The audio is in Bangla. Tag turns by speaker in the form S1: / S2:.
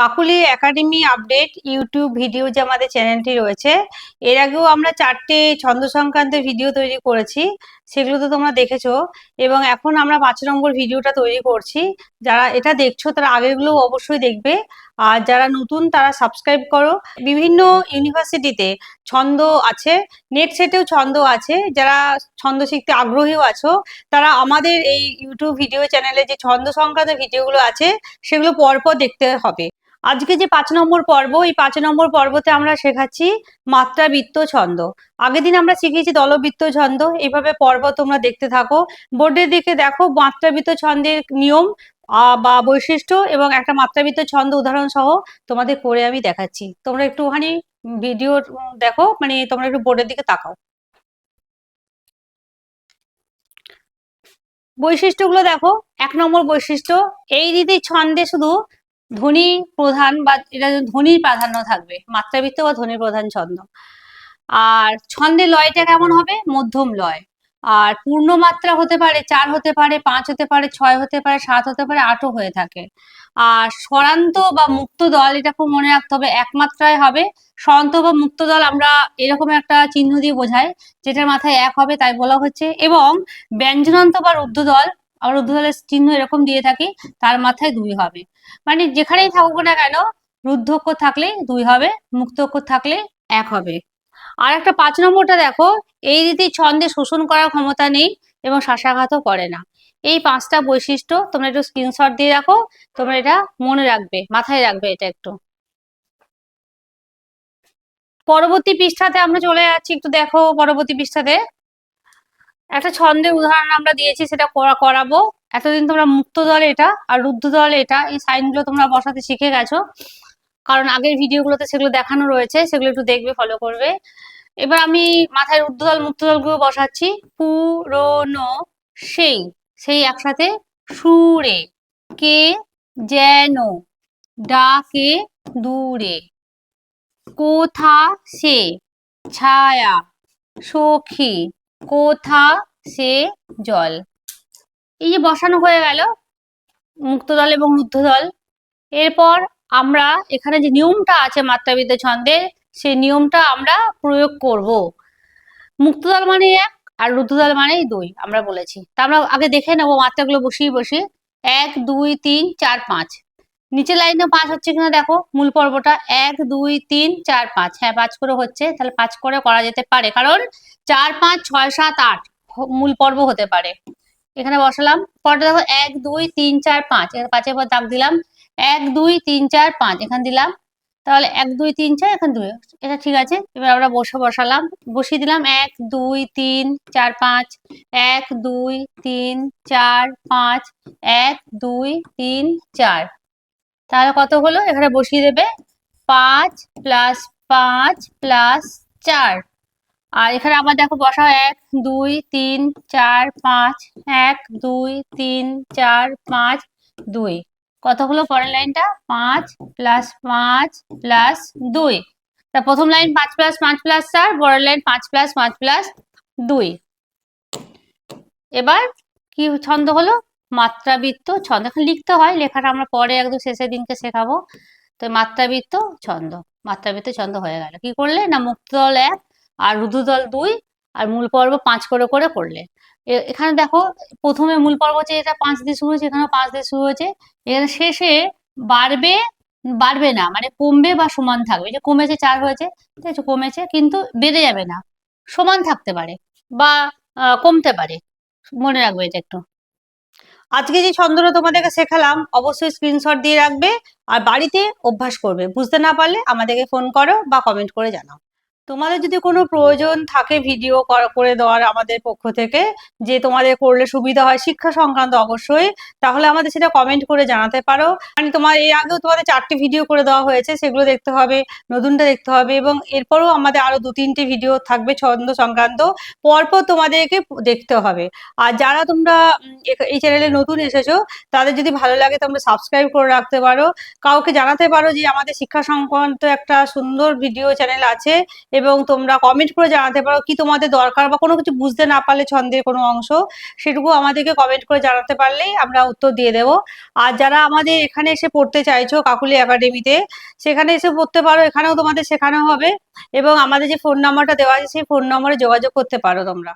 S1: Kakuli academy update YouTube video যে আমাদের চ্যানেলটি রয়েছে, এর আগেও আমরা চারটে ছন্দ সংক্রান্ত ভিডিও তৈরি করেছি, সেগুলো তো তোমরা দেখেছ, এবং এখন আমরা পাঁচ নম্বর ভিডিওটা তৈরি করছি। যারা এটা দেখছ, তারা আগেরগুলো অবশ্যই দেখবে, আর যারা নতুন, তারা সাবস্ক্রাইব করো। বিভিন্ন ইউনিভার্সিটিতে ছন্দ আছে নেট সেটেও ছন্দ আছে, যারা ছন্দ শিখতে আগ্রহীও আছো, তারা আমাদের এই ইউটিউব ভিডিও চ্যানেলে যে ছন্দ সংক্রান্ত ভিডিওগুলো আছে, সেগুলো পরপর দেখতে হবে। আজকে যে পাঁচ নম্বর পর্ব, এই পাঁচ নম্বর পর্বতে আমরা শেখাচ্ছি মাত্রাবৃত্ত ছন্দ। আগের দিন আমরা শিখেছি দলবৃত্ত ছন্দ এইভাবে পর্ব তোমরা দেখতে থাকো। বোর্ডের দিকে দেখো মাত্রাবৃত্ত ছন্দের নিয়ম বা বৈশিষ্ট্য এবং একটা মাত্রাবৃত্ত ছন্দ উদাহরণ সহ তোমাদের করে আমি দেখাচ্ছি। তোমরা একটুখানি ভিডিও দেখো মানে তোমরা একটু বোর্ডের দিকে তাকাও। বৈশিষ্ট্যগুলো দেখো। এক নম্বর বৈশিষ্ট্য, এই রীতির ছন্দে শুধু ধ্বনি প্রধান বা এটা ধ্বনির প্রাধান্য থাকবে, মাত্রাবৃত্ত বা ধ্বনি প্রধান ছন্দ। আর ছন্দের লয়টা কেমন হবে? মধ্যম লয়। আর পূর্ণ মাত্রা হতে পারে চার হতে পারে, পাঁচ হতে পারে, ছয় হতে পারে, সাত হতে পারে, আটও হয়ে থাকে। আর স্বরান্ত বা মুক্ত দল এটা খুব মনে রাখতে হবে একমাত্রায় হবে। স্বরান্ত বা মুক্ত দল আমরা এরকম একটা চিহ্ন দিয়ে বোঝাই, যেটার মাথায় এক হবে তাই বলা হচ্ছে। এবং ব্যঞ্জনান্ত বা রুদ্ধ দল আমরা রুদ্ধ দলের চিহ্ন এরকম দিয়ে থাকি, তার মাথায় দুই হবে। মানে যেখানেই থাকুক না কেন রুদ্ধ অক্ষর থাকলে দুই হবে মুক্ত অক্ষর থাকলে এক হবে। আর একটা পাঁচ নম্বরটা দেখো, এই রীতি ছন্দে শোষণ করার ক্ষমতা নেই এবং শ্বাসাঘাতও করে না। এই পাঁচটা বৈশিষ্ট্য তোমরা একটু স্ক্রিনশট দিয়ে রাখো, তোমরা এটা মনে রাখবে, মাথায় রাখবে এটা একটু। পরবর্তী পৃষ্ঠাতে আমরা চলে যাচ্ছি, একটু দেখো পরবর্তী পৃষ্ঠাতে। একটা ছন্দের উদাহরণ আমরা দিয়েছি, সেটা করা, করাবো। এতদিন তোমরা মুক্ত দল এটা আর রুদ্ধ দল এটা, এই সাইনগুলো তোমরা বসাতে শিখে গেছো। কারণ আগের ভিডিওগুলোতে সেগুলো দেখানো রয়েছে, সেগুলো একটু দেখবে ফলো করবে। এবার আমি মাথায় রুদ্ধ দল, মুক্ত দলগুলো বসাচ্ছি। পুরনো সেই সেই একসাথে সুরে, কে যেন ডাকে দূরে। কোথা সে ছায়া সখী কোথা সে জল। এই যে বসানো হয়ে গেল মুক্ত দল এবং রুদ্ধ দল এরপর আমরা এখানে যে নিয়মটা আছে মাত্রাবৃত্ত ছন্দে সেই নিয়মটা আমরা প্রয়োগ করব। মুক্ত দল মানে এক আর রুদ্ধ দল মানেই দুই, আমরা বলেছি। তা আমরা আগে দেখে নেব মাত্রাগুলো বসিয়ে বসিয়ে। এক, দুই, তিন, চার, পাঁচ। নিচের লাইনে পাঁচ হচ্ছে কিনা দেখো, মূল পর্বটা এক, দুই, তিন, চার, পাঁচ। হ্যাঁ পাঁচ করে হচ্ছে, তাহলে পাঁচ করে করা যেতে পারে। কারণ চার, পাঁচ, ছয়, সাত, আট মূল পর্ব হতে পারে। এখানে বসালাম। পরটা দেখো, এক, দুই, তিন, চার, পাঁচ। এখানে পাঁচের পর দাগ দিলাম। এক, দুই, তিন, চার, পাঁচ। এখানে দিলাম। তাহলে এক, দুই, তিন, চার, এখানে দুই। এটা ঠিক আছে। এবার আমরা বসে বসালাম। বসিয়ে দিলাম এক, দুই, তিন, চার, পাঁচ। এক, দুই, তিন, চার, পাঁচ। এক, দুই, তিন, চার। তাহলে কত হলো? এখানে বসিয়ে দেবে। পাঁচ প্লাস পাঁচ প্লাস চার। আর এখানে আবার দেখো বসাও এক, দুই, তিন, চার, পাঁচ, এক, দুই, তিন, চার, পাঁচ, দুই। কত হলো পরের লাইনটা? পাঁচ প্লাস পাঁচ প্লাস দুই। তা প্রথম লাইন পাঁচ প্লাস পাঁচ প্লাস চার, পরের লাইন পাঁচ প্লাস পাঁচ প্লাস দুই। এবার কি ছন্দ হলো? মাত্রাবৃত্ত ছন্দ। এখন লিখতে হয়, লেখাটা আমরা পরে একদম শেষের দিনকে শেখাবো। তো মাত্রাবৃত্ত ছন্দ মাত্রাবৃত্ত ছন্দ হয়ে গেল। কি করলে না, মুক্ত দল এক আর রুদ্ধ দল দুই আর মূল পর্ব পাঁচ করে করে করলে। এখানে দেখো, প্রথমে মূল পর্ব হচ্ছে এটা পাঁচ দিয়ে শুরু হয়েছে এখানে পাঁচ দিয়ে শুরু হয়েছে। এখানে শেষে বাড়বে বাড়বে না মানে কমবে বা সমান থাকবে। যে কমেছে চার হয়েছে, ঠিক আছে, কমেছে কিন্তু বেড়ে যাবে না। সমান থাকতে পারে বা কমতে পারে। মনে রাখবে এটা একটু। আজকে যে ছন্দটা তোমাদেরকে শেখালাম, অবশ্যই স্ক্রিনশট দিয়ে রাখবে আর বাড়িতে অভ্যাস করবে। বুঝতে না পারলে আমাদেরকে ফোন করো বা কমেন্ট করে জানাও। তোমাদের যদি কোনো প্রয়োজন থাকে ভিডিও করে দেওয়ার আমাদের পক্ষ থেকে, যে তোমাদের করলে সুবিধা হয় শিক্ষা সংক্রান্ত অবশ্যই, তাহলে আমাদের সেটা কমেন্ট করে জানাতে পারো। মানে তোমার এর আগেও তোমাদের চারটি ভিডিও করে দেওয়া হয়েছে, সেগুলো দেখতে হবে, নতুনটা দেখতে হবে এবং এরপরও আমাদের আরও দু তিনটে ভিডিও থাকবে ছন্দ সংক্রান্ত, পরপর তোমাদেরকে দেখতে হবে। আর যারা তোমরা এই চ্যানেলে নতুন এসেছ, তাদের যদি ভালো লাগে তোমরা সাবস্ক্রাইব করে রাখতে পারো। কাউকে জানাতে পারো যে আমাদের শিক্ষা সংক্রান্ত একটা সুন্দর ভিডিও চ্যানেল আছে এবং তোমরা কমেন্ট করে জানাতে পারো কি তোমাদের দরকার বা কোনো কিছু বুঝতে না পারলে ছন্দের কোনো অংশ, সেটুকু আমাদেরকে কমেন্ট করে জানাতে পারলেই আমরা উত্তর দিয়ে দেব। আর যারা আমাদের এখানে এসে পড়তে চাইছো কাকুলি একাডেমিতে সেখানে এসে পড়তে পারো, এখানেও তোমাদের শেখানো হবে এবং আমাদের যে ফোন নাম্বারটা দেওয়া আছে সেই ফোন নম্বরে যোগাযোগ করতে পারো তোমরা।